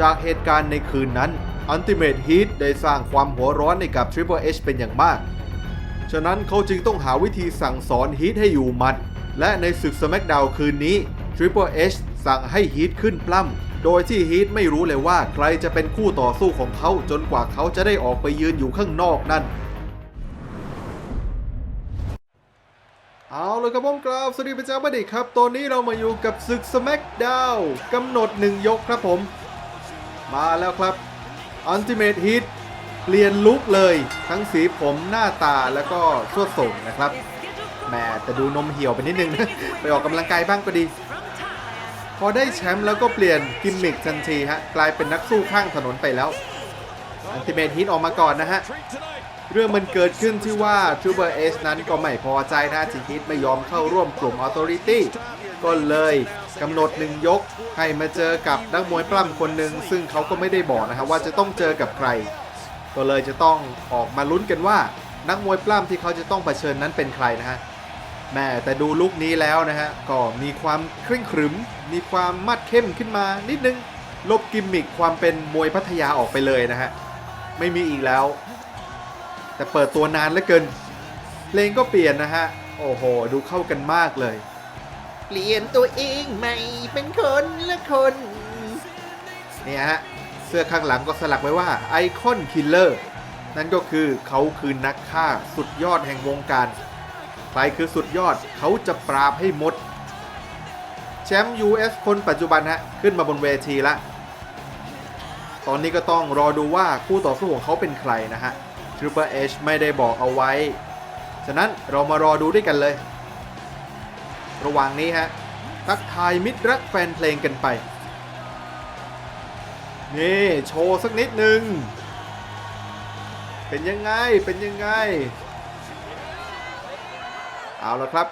จากเหตุการณ์ในคืนนั้น Ultimate Heat ได้สร้างความหัวร้อนให้กับ Triple H เป็นอย่างมาก ฉะนั้นเขาจึงต้องหาวิธีสั่งสอน Heat ให้อยู่หมัด และในศึก SmackDown คืนนี้ Triple H สั่งให้ Heat ขึ้นปล้ำ โดยที่ Heat ไม่รู้เลยว่าใครจะเป็นคู่ต่อสู้ของเขาจนกว่าเขาจะได้ออกไปยืนอยู่ข้างนอกนั่นเอาเลยครับผมกราบสวัสดีประจาบัดดีครับ ตอนนี้เรามาอยู่กับศึก SmackDown กำหนดหนึ่งยกครับผม มาแล้วครับ Ultimate Heat เปลี่ยนลุคเลยทั้งสีผมหน้าตาแล้วก็สวดส่งนะครับแหมแต่ดูนมเหี่ยวไปนิดนึงนะ ไปออกกำลังกายบ้างก็ดี พอได้แชมป์แล้วก็เปลี่ยนกิมมิคทันทีฮะกลายเป็นนักสู้ข้างถนนไปแล้ว Ultimate Heat ออกมาก่อนนะฮะเรื่องมันเกิดขึ้นที่ว่า Triple H นั้นก็ไม่พอใจนะที่ฮิตไม่ยอมเข้าร่วมกลุ่ม Authority ก็เลยกำหนดหนึ่งยกให้มาเจอกับนักมวยปล้ำคนหนึ่งซึ่งเขาก็ไม่ได้บอกนะครับว่าจะต้องเจอกับใคร ก็เลยจะต้องออกมาลุ้นกันว่า นักมวยปล้ำที่เขาจะต้องเผชิญนั้นเป็นใครนะฮะแม่แต่ดูลุคนี้แล้วนะฮะก็มีความเคร่งขรึม มีความมัดเข้มขึ้นมานิดนึงลบกิมมิคความเป็นมวยพัทยาออกไปเลยนะฮะไม่มีอีกแล้ว แต่เปิดตัวนานเหลือเกินเพลงก็เปลี่ยนนะฮะโอ้โห ดูเข้ากันมากเลย ลี่ยนตัวเองใหม่เป็นคนละคนเนี่ยฮะเสื้อข้างหลังก็สลักไว้ว่าไอคอนคิลเลอร์นั่นก็คือเขาคือนักฆ่าสุดยอดแห่งวงการใครคือสุดยอดเขาจะปราบให้หมด แชมป์ US คนปัจจุบันฮะขึ้นมาบนเวทีละ ตอนนี้ก็ต้องรอดูว่าคู่ต่อสู้ของเขาเป็นใครนะฮะ Triple H ไม่ได้บอกเอาไว้ ฉะนั้นเรามารอดูด้วยกันเลย ระหว่างนี้ฮะทักทายมิตรรักแฟนเพลงกันไป นี่โชว์สักนิดหนึ่ง เป็นยังไง เป็นยังไง เอาละครับ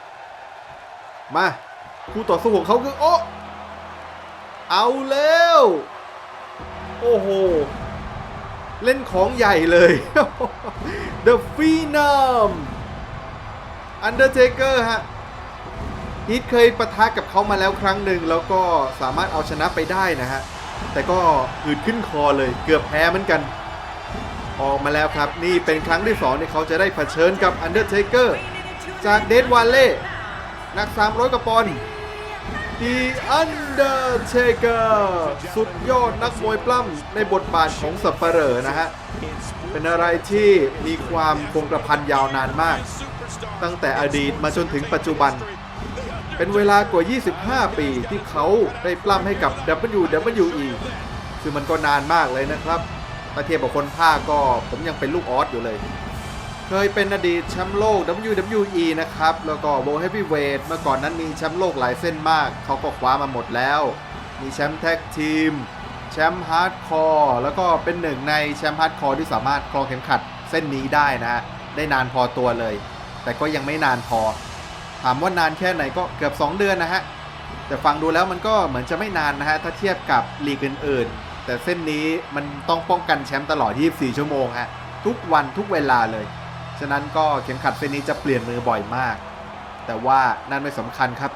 มาคู่ต่อสู้ของเขาคือโอ้เอาแล้ว โอ้โห เล่นของใหญ่เลย The Phenom Undertaker ฮะ ฮิตเคยปะทะกับเขามาแล้วครั้งหนึ่งแล้วก็สามารถเอาชนะไปได้นะฮะ แต่ก็หืดขึ้นคอเลยเกือบแพ้เหมือนกัน ออกมาแล้วครับ นี่เป็นครั้งที่2ที่เขาจะได้เผชิญกับ Undertaker จากเดดวาเล่นัก 300กว่าปอนด์ The Undertaker สุดยอดนักมวยปล้ำในบทบาทของสัปเรอนะฮะ เป็นอะไรที่มีความคงกระพันยาวนานมาก ตั้งแต่อดีตมาจนถึงปัจจุบัน เป็นเวลากว่า 25 ปีที่เขาได้ปล้ำให้กับ WWE ซึ่งมันก็นานมากเลยนะครับถ้าเทียบกับคนภาคก็ผมยังเป็นลูกออสอยู่เลย เคยเป็นอดีตแชมป์โลก WWE นะครับ แล้วก็ World Heavyweight เมื่อก่อนนั้นมีแชมป์โลกหลายเส้นมาก เขาก็คว้ามาหมดแล้ว มีแชมป์แท็กทีม แชมป์ฮาร์ดคอร์ แล้วก็เป็นหนึ่งในแชมป์ฮาร์ดคอร์ที่สามารถครองเข็มขัดเส้นนี้ได้นะ ได้นานพอตัวเลย แต่ก็ยังไม่นานพอ ถามว่านานแค่ไหนก็เกือบ 2 เดือนนะฮะ แต่ฟังดูแล้วมันก็เหมือนจะไม่นานนะฮะ ถ้าเทียบกับลีกอื่นๆ แต่เส้นนี้มันต้องป้องกันแชมป์ตลอด 24 ชั่วโมงฮะ ทุกวันทุกเวลาเลย ฉะนั้นก็เข็มขัดเส้นนี้จะเปลี่ยนมือบ่อยมาก แต่ว่านั่นไม่สำคัญครับ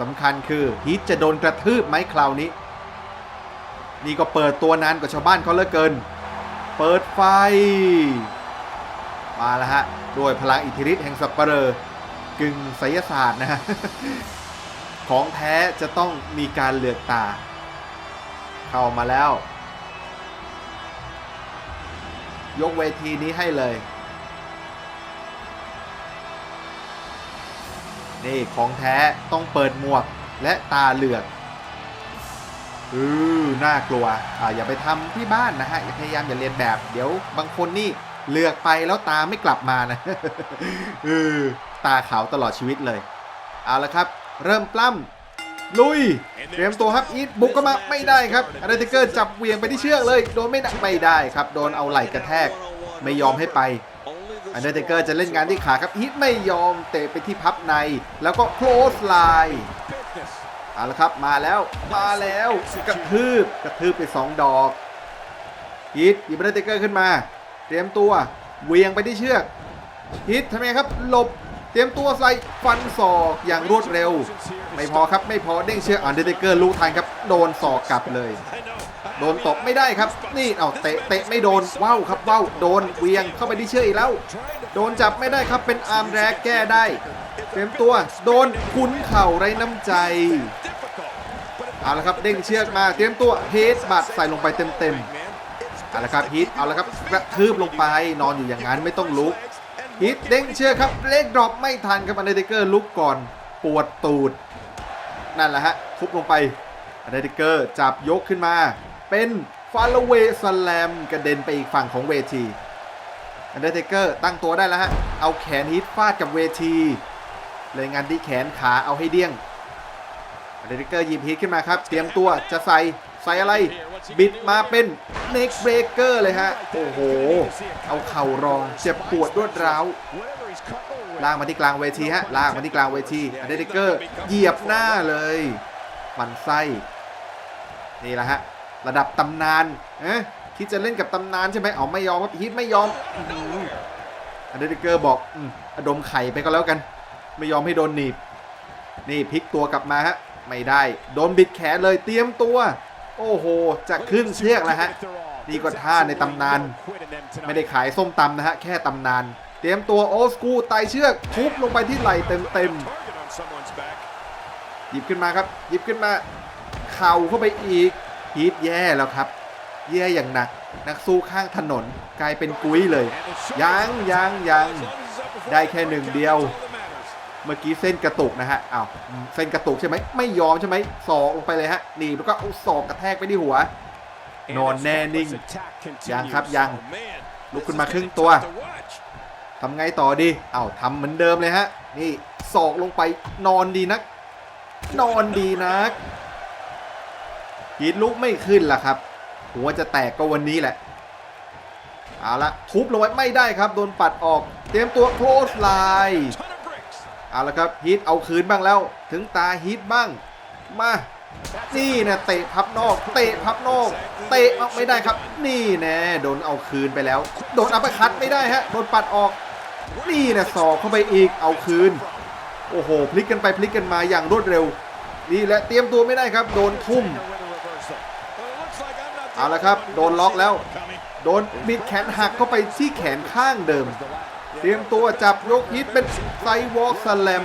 สำคัญคือฮีทจะโดนกระทืบไหมคราวนี้ นี่ก็เปิดตัวนานกว่าชาวบ้านเขาเหลือเกิน เปิดไฟ มาแล้วฮะด้วยพลังอิทธิฤทธิ์แห่งสัปเหร่อ กึ่งไสยศาสตร์นะฮะของแท้จะต้องมีการเลือกตา เข้ามาแล้ว ยกเวทีนี้ให้เลย นี่ของแท้ต้องเปิดหมวกและตาเหลือกอือน่ากลัวอ่าอย่าไปทำที่บ้านนะฮะ อย่าพยายามอย่าเรียนแบบ เดี๋ยวบางคนนี่เลือกไปแล้วตาไม่กลับมานะเออ ตาขาวตลอดชีวิตเลย เอาละครับ เริ่มปล้ำลุย เตรียมตัวครับอีทบุกเข้ามาไม่ได้ครับอันเดอร์เทเกอร์จับเวียงไปที่เชือกเลย โดนไม่ได้ไม่ได้ครับ โดนเอาไหล่กระแทก ไม่ยอมให้ไปอันเดอร์เทเกอร์จะเล่นงานที่ขาครับฮิตไม่ยอมเตะไปที่พับใน แล้วก็โคลสไลน์เอาละครับมาแล้วมาแล้วกระทืบกระทืบไป 2 ดอกฮิตหยิบอันเดอร์เทเกอร์ขึ้นมา เตรียมตัวเวียงไปที่เชือกฮิตทำไงครับ หลบ ตรียมตัวใส่ฟันศอกอย่างรวดเร็ว ไม่พอครับไม่พอเด้งเชือกอันเดอร์เทเกอร์รู้ทันครับ โดนศอกกลับเลย โดนตบไม่ได้ครับ นี่เอาเตะเตะไม่โดนว้าวครับว้าวโดนเวียงเข้าไปที่เชือกอีกแล้ว โดนจับไม่ได้ครับเป็นอาร์มแรกแก้ได้ เตรียมตัวโดนคุ้นเข่าไรน้ำใจเอาละครับเด้งเชือกมาเตรียมตัวเฮดบัตใส่ลงไปเต็มๆเอาละครับฮิตเอาละครับกระทืบลงไปนอนอยู่อย่างนั้นไม่ต้องลุก ฮิตเด้งเชือกครับเล็กดรอปไม่ทันครับอันเดอร์เทเกอร์ลุกก่อนปวดตูด นั่นแหละฮะ ทุบลงไปอันเดอร์เทเกอร์จับยกขึ้นมา เป็นฟาลเวสแลมกระเด็นไปอีกฝั่งของเวทีอันเดอร์เทเกอร์ตั้งตัวได้แล้วฮะ เอาแขนฮิตฟาดกับเวที เลยงานที่แขนขาเอาให้เดี้ยงเดอริเกอร์หยิบฮิตขึ้นมาครับ เตรียมตัวจะใส่ใส่อะไร บิดมาเป็นเน็กเบรกเกอร์เลยฮะ โอ้โห เอาเข่ารองเจ็บปวดรวดร้าวลากมาที่กลางเวทีฮะลากมาที่กลางเวทีเดริเกอร์เหยียบหน้าเลยมันไส้นี่แหละฮะระดับตำนานเอ๊ะคิดจะเล่นกับตำนานใช่ไหมเอาไม่ยอมครับฮิตไม่ยอมอเดริเกอร์บอกอืมอดมไข่ไปก็แล้วกัน ไม่ยอมให้โดนหนีบนี่พลิกตัวกลับมาฮะไม่ได้ โดนบิดแขนเลยเตรียมตัว โอ้โห จะขึ้นเชือกแล้วฮะนี่ก็ท่าในตำนาน ไม่ได้ขายส้มตำนะฮะ แค่ตำนาน เตรียมตัวโอสกูไตเชือกทุบลงไปที่ไหล่เต็มๆหยิบขึ้นมาครับ หยิบขึ้นมา เข่าเข้าไปอีกฮีทแย่แล้วครับ แย่อย่างหนัก นักสู้ข้างถนนกลายเป็นกุ้ยเลย ยังยังยังได้แค่หนึ่งเดียว เมื่อกี้เส้นกระตุกนะฮะอ้าวเส้นกระตุกใช่ไหมไม่ยอมใช่ไหมศอกลงไปเลยฮะนี่แล้วก็เอาศอกกระแทกไปที่หัวนอนแน่นิ่งยังครับยังลุกขึ้นมาครึ่งตัวทำไงต่อดีอ้าวทำเหมือนเดิมเลยฮะ นี่ศอกลงไปนอนดีนัก นอนดีนักฮีทลุกไม่ขึ้นล่ะครับ หัวจะแตกก็วันนี้แหละ เอาละทุบลงไว้ไม่ได้ครับ โดนปัดออก เตรียมตัวโคลสไลน์ เอาละครับฮีทเอาคืนบ้างแล้ว ถึงตาฮีทบ้าง มานี่นะเตะพับนอก เตะพับนอก เตะไม่ได้ครับ นี่แน่โดนเอาคืนไปแล้ว โดนอัปเปร์คัตไม่ได้ฮะโดนปัดออก นี่นะสอกเข้าไปอีกเอาคืน โอ้โห พลิกกันไปพลิกกันมาอย่างรวดเร็ว นี่และเตรียมตัวไม่ได้ครับ โดนทุ่มเอาละครับ โดนล็อกแล้ว โดนบิดแขนหักเข้าไปที่แขนข้างเดิม เตรียมตัวจับยกฮิตเป็นไซวอล์กสแลม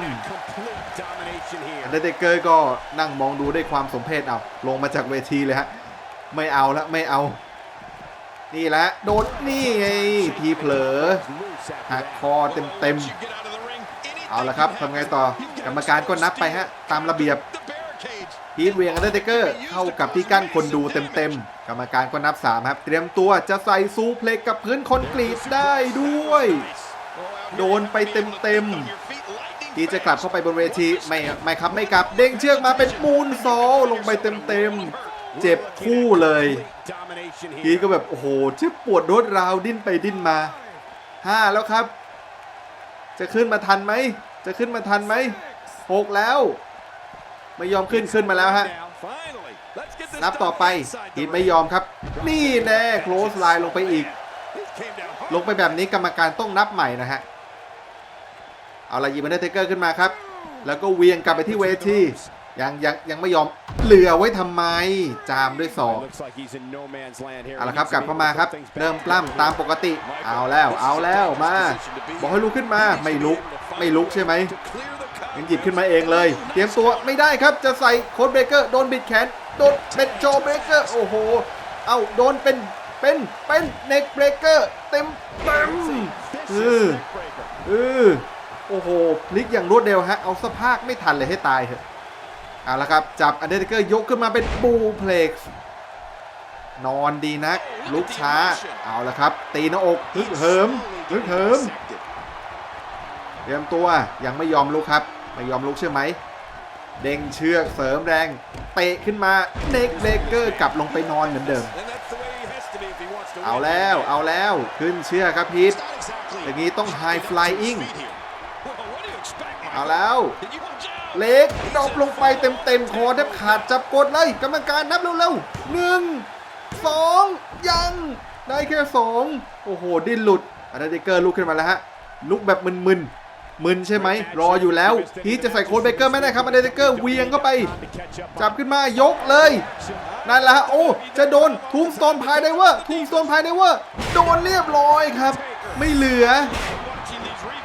อันเดอร์เทเกอร์ก็นั่งมองดูด้วยความสมเพชเอาลงมาจากเวทีเลยฮะ ไม่เอาละไม่เอา นี่แหละโดนนี่ไงทีเผลอหักคอเต็มๆเอาละครับทำไงต่อกรรมการก็นับไปฮะ ตามระเบียบฮีทเวียงอันเดอร์เทเกอร์เข้ากับที่กั้นคนดูเต็มๆ กรรมการก็นับ3ครับ เตรียมตัวจะใส่ซูเพล็กกับพื้นคอนกรีตได้ด้วย โดนไปเต็มๆที่จะกลับเข้าไปบนเวทีไม่ไม่ครับไม่กลับเด้งเชือกมาเป็นมูนซอลลงไปเต็มๆเจ็บคู่เลยฮีทก็แบบโอ้โหเจ็บปวดรวดราวดิ้นไปดิ้นมาห้าแล้วครับ จะขึ้นมาทันไหมจะขึ้นมาทันไหมหกแล้ว ไม่ยอมขึ้นขึ้นมาแล้วฮะนับต่อไปฮีทไม่ยอมครับ นี่แน่โคลสไลน์ลงไปอีก ลงไปแบบนี้กรรมการต้องนับใหม่นะฮะ เอาละยิบมันเดอร์เทเกอร์ขึ้นมาครับ แล้วก็เวียงกลับไปที่เวทียังยังยังไม่ยอมเหลือไว้ทำไม จามด้วยศอกเอาละครับกลับเข้ามาครับ เริ่มปล้ำตามปกติ เอาแล้วเอาแล้วมา บอกให้ลุกขึ้นมาไม่ลุกไม่ลุกใช่ไหมยังหยิบขึ้นมาเองเลย เตรียมตัวไม่ได้ครับจะใส่โค้ดเบรกเกอร์โดนบิดแขนโดนเป็นโจเบรกเกอร์โอ้โห เอาโดนเป็นเป็นเป็นเน็กเบรกเกอร์เต็มเต็มเออเออ โอ้โห พลิกอย่างรวดเร็วฮะ เอาสภาพไม่ทันเลยให้ตายเถอะ เอาละครับ จับอันเดอร์เกอร์ยกขึ้นมาเป็นบูเพล็กซ์นอนดีนัก ลุกช้า เอาละครับ ตีหน้าอกฮึกเหิมฮึกเหิมเตรียมตัวยังไม่ยอมลุกครับ ไม่ยอมลุกใช่ไหม เด้งเชือกเสริมแรง เตะขึ้นมาเน็กเบเกอร์กลับลงไปนอนเหมือนเดิม เอาแล้วเอาแล้วขึ้นเชือกครับพีทอย่างนี้ต้องไฮฟลายอิง เอาแล้วเล็กดรอปลงไปเต็มๆคอแทบขาดจับกดเลยกรรมการนับเร็วๆหนึ่งสองยังได้แค่สองโอ้โห ดิ้นหลุดอันเดอร์เกอร์ลุกขึ้นมาแล้วฮะลุกแบบมึนๆมึนใช่ไหมรออยู่แล้วฮีทจะใส่โค้ดเบเกอร์ไม่ได้ครับอันเดอร์เทเกอร์เวียงเข้าไป จับขึ้นมายกเลย นั่นแหละฮะโอ้จะโดนทุ่มสโตนพายไดเวอร์ทุ่มสโตนพายไดเวอร์โดนเรียบร้อยครับ ไม่เหลือ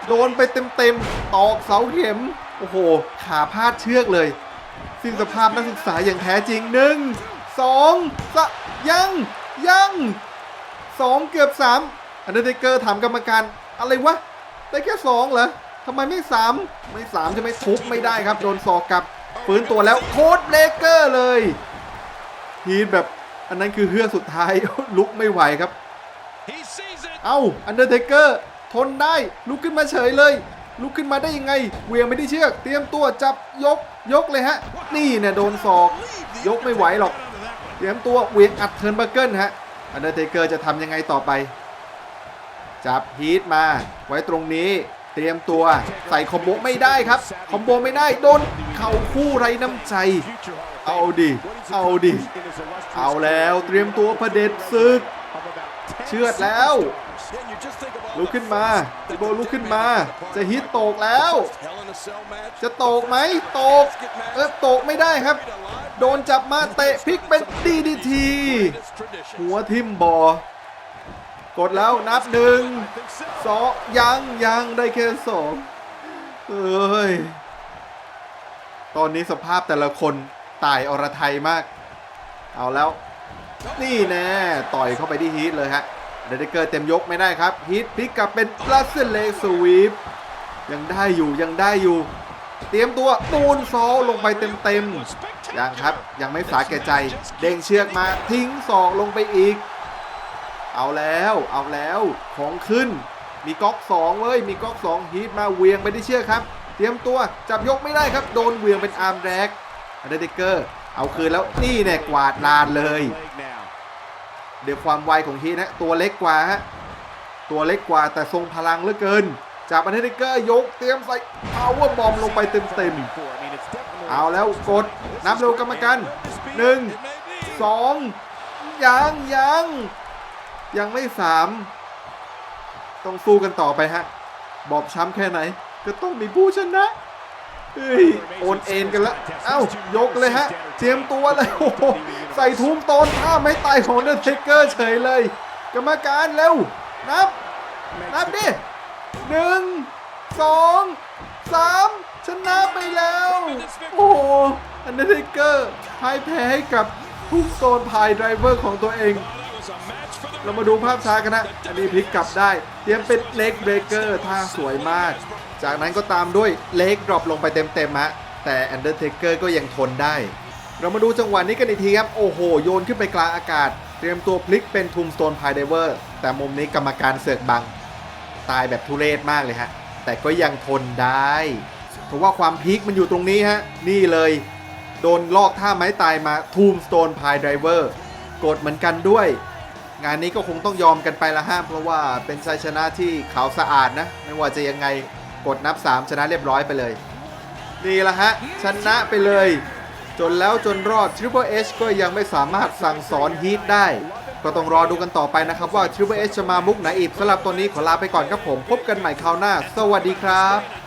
โดนไปเต็มๆ ตอกเสาเข็ม โอ้โห ขาพาดเชือกเลย สิ้นสภาพนักศึกษาอย่างแท้จริงหนึ่งสองสะยังยังสองเกือบสามอันเดอร์เทเกอร์ถามกรรมการ อะไรวะ ได้แค่สองเหรอทำไมไม่สามไม่สามใช่ไหมทุบไม่ได้ครับ โดนศอกกลับฟื้นตัวแล้วโค้ดเบรกเกอร์เลยฮีทแบบอันนั้นคือเฮือกสุดท้ายลุกไม่ไหวครับ เอ้าอันเดอร์เทเกอร์ ทนได้ ลุกขึ้นมาเฉยเลย ลุกขึ้นมาได้ยังไง เวียงไม่ได้เชือก เตรียมตัวจับยกยกเลยฮะ นี่เนี่ยโดนศอก ยกไม่ไหวหรอก เตรียมตัวเวียงอัดเทิร์นบัคเกิลฮะอันเดอร์เทเกอร์จะทำยังไงต่อไป จับฮีทมา ไว้ตรงนี้เตรียมตัวใส่คอมโบไม่ได้ครับ คอมโบไม่ได้โดนเข่าคู่ไรน้ำใจ เอาดิ เอาดิ เอาแล้วเตรียมตัวเผด็จศึก เชือดแล้ว ลุกขึ้นมาจิโบลุกขึ้นมา จะฮิตโตกแล้ว จะโตกไหมโตกเออโตกไม่ได้ครับ โดนจับมาเตะพลิกเป็นดีดีทีหัวทิ่มบอกดแล้วนับหนึ่งสองยังยังได้แค่สองเอ้ยตอนนี้สภาพแต่ละคนตายอรไทยมาก เอาแล้ว นี่แน่ต่อยเข้าไปที่ฮีทเลยฮะ เดนเกอร์เต็มยกไม่ได้ครับฮีทพลิกกลับเป็นลัสเซเลสวีปยังได้อยู่ยังได้อยู่ เตรียมตัวตูนซอลลงไปเต็มๆยังครับยังไม่สาแก่ใจ เด้งเชือกมาทิ้งศอกลงไปอีก เอาแล้วเอาแล้วของขึ้น มีก๊อกสองเว้ยมีก๊อกสองฮีทมาเวียงไปที่เชือกครับ เตรียมตัวจับยกไม่ได้ครับ โดนเวียงเป็นอาร์มแร็กเดนเกอร์เอาคืนแล้วนี่แน่กวาดลานเลย เดี๋ยวความไวของฮีนะตัวเล็กกว่าฮะตัวเล็กกว่าแต่ทรงพลังเหลือเกิน จากอันเดเกอร์ยกเตรียมใส่พาวเวอร์บอมลงไปเต็มๆเอาแล้วกดนับเร็วกรรมการหนึ่งสองยังยังยังไม่สามต้องสู้กันต่อไปฮะ บอบช้ำแค่ไหน ก็ต้องมีผู้ชนะ เฮ้ยโอนเอ็นกันล้วเอ้ายกเลยฮะเจียมตัวเลยโอ้โหใส่ทุ่มตอนท่าไม่ตายของเดอะเทเกอร์เฉยเลย กรรมการเร็วนับนับดิหนึ่งสองสามชนะไปแล้ว โอ้โหอันเดอร์เทเกอร์พ่ายแพ้ให้กับทุกโซนพายไดรเวอร์ของตัวเอง เรามาดูภาพช้ากันนะอันนี้พลิกกลับได้ เตรียมเป็นเล็กเบรกเกอร์ท่าสวยมาก จากนั้นก็ตามด้วยเล็กดรอปลงไปเต็มๆฮะแต่อันเดอร์เทเกอร์ก็ยังทนได้ เรามาดูจังหวะนี้กันอีกทีครับ โอ้โห โยนขึ้นไปกลางอากาศ เตรียมตัวพลิกเป็นทูมสโตนพายไดเวอร์แต่มุมนี้กรรมการเสือกบัง ตายแบบทุเรศมากเลยฮะ แต่ก็ยังทนได้ เพราะว่าความพีคมันอยู่ตรงนี้ฮะ นี่เลย โดนลอกท่าไม้ตายมาทูมสโตนพายไดเวอร์กดเหมือนกันด้วย งานนี้ก็คงต้องยอมกันไปละห้ามเพราะว่าเป็นชัยชนะที่ขาวสะอาดนะ ไม่ว่าจะยังไงกดนับ 3 ชนะเรียบร้อยไปเลย นี่ละฮะ ชนะไปเลย จนแล้วจนรอด Triple H ก็ยังไม่สามารถสั่งสอนฮีทได้ ก็ต้องรอดูกันต่อไปนะครับว่า Triple H จะมามุกไหนอีกสำหรับตัวนี้ขอลาไปก่อนครับผม พบกันใหม่คราวหน้า สวัสดีครับ